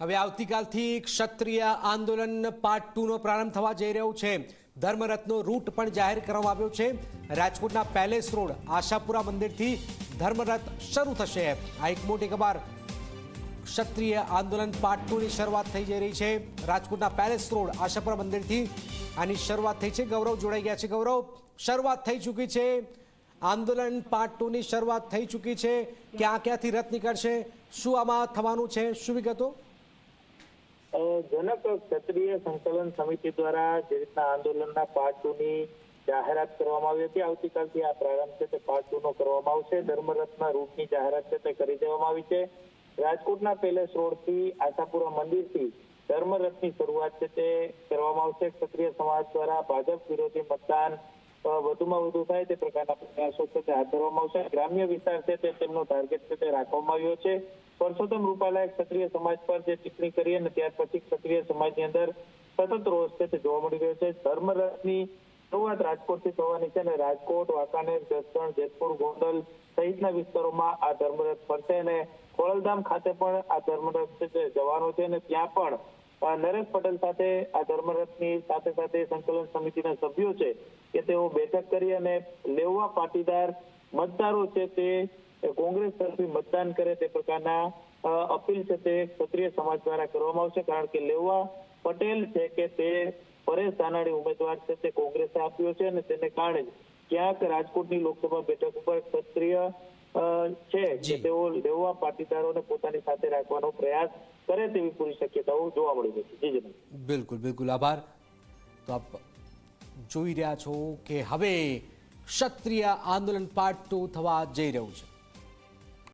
હવે આવતીકાલથી ક્ષત્રિય આંદોલન પાર્ટ ટુનો પ્રારંભ થવા જઈ રહ્યો છે. ધર્મરથનો રૂટ પણ જાહેર કરવામાં આવ્યો છે. રાજકોટના પેલેસ રોડ આશાપુરા મંદિરથી ધર્મરથ શરૂ થશે. આ એક મોટી ખબર. ક્ષત્રિય આંદોલન પાર્ટ ટુની શરૂઆત થઈ જઈ રહી છે. રાજકોટના પેલેસ રોડ આશાપુરા મંદિરથી આની શરૂઆત થઈ છે. ગૌરવ જોડાઈ ગયા છે, ગૌરવ. શરૂઆત થઈ ચૂકી છે. આંદોલન પાર્ટ ટુની શરૂઆત થઈ ચૂકી છે. ક્યાં ક્યાંથી રથ નીકળશે? શું આમાં થવાનું છે? શું વિગતો? જનક ક્ષત્રિય સંકલન સમિતિ દ્વારા જે રીતના આંદોલનના પાર્ટ ટુ ની જાહેરાત કરવામાં આવી હતી, આવતીકાલથી આ પ્રારંભ છે તે પાર્ટ ટુ નો કરવામાં આવશે. ધર્મરથના રૂટની જાહેરાત છે તે કરી દેવામાં આવી છે. રાજકોટના પેલેસ રોડથી આશાપુરા મંદિરથી ધર્મરથની શરૂઆત છે તે કરવામાં આવશે. ક્ષત્રિય સમાજ દ્વારા ભાજપ વિરોધી મતદાન વધુમાં વધુ થાય તે પ્રકારના પ્રયાસો છે તે હાથ ધરવામાં આવશે. ગ્રામ્ય વિસ્તાર છે તે તેમનો ટાર્ગેટ છે તે રાખવામાં આવ્યો છે. પરસોત્તમ રૂપાલાએ ક્ષત્રિય સમાજ પર જે ટિપ્પણી કરી અને ત્યાર પછી ક્ષત્રિય સમાજની અંદર સતત રોષ છે તે જોવા મળી રહ્યો છે. ધર્મરથની શરૂઆત રાજકોટથી થવાની છે અને રાજકોટ, વાંકાનેર, જસદણ, જેતપુર, ગોંડલ સહિતના વિસ્તારોમાં આ ધર્મરથ ફરશે અને ખોડલધામ ખાતે પણ આ ધર્મરથ છે જવાનો છે અને ત્યાં પણ નરેશ પટેલ સાથે, આ ધર્મરથની સાથે સાથે સંકલન સમિતિના સભ્યો છે કે તેઓ બેઠક કરી અને લેવા પાટીદાર મતદારો છે તે કોંગ્રેસ તરફી મતદાન કરે તે પ્રકારના અપીલ છે તે ક્ષત્રિય સમાજ દ્વારા કરવામાં આવશે કારણ કે લેવા પટેલ છે કે તે પરેશ ધાનાણી ઉમેદવાર છે તે કોંગ્રેસે આપ્યો છે અને તેને કારણે ક્યાંક રાજકોટની લોકસભા બેઠક ઉપર ક્ષત્રિય છે કે તેઓ લેવા પાટીદારોને પોતાની સાથે રાખવાનો પ્રયાસ કરે તેવી પૂરી શક્યતાઓ જોવા મળી રહી છે. જી જી બિલકુલ બિલકુલ. આભાર. તો આપ જોઈ રહ્યા છો કે હવે ક્ષત્રિય આંદોલન પાર્ટ ટુ થવા જઈ રહ્યું છે.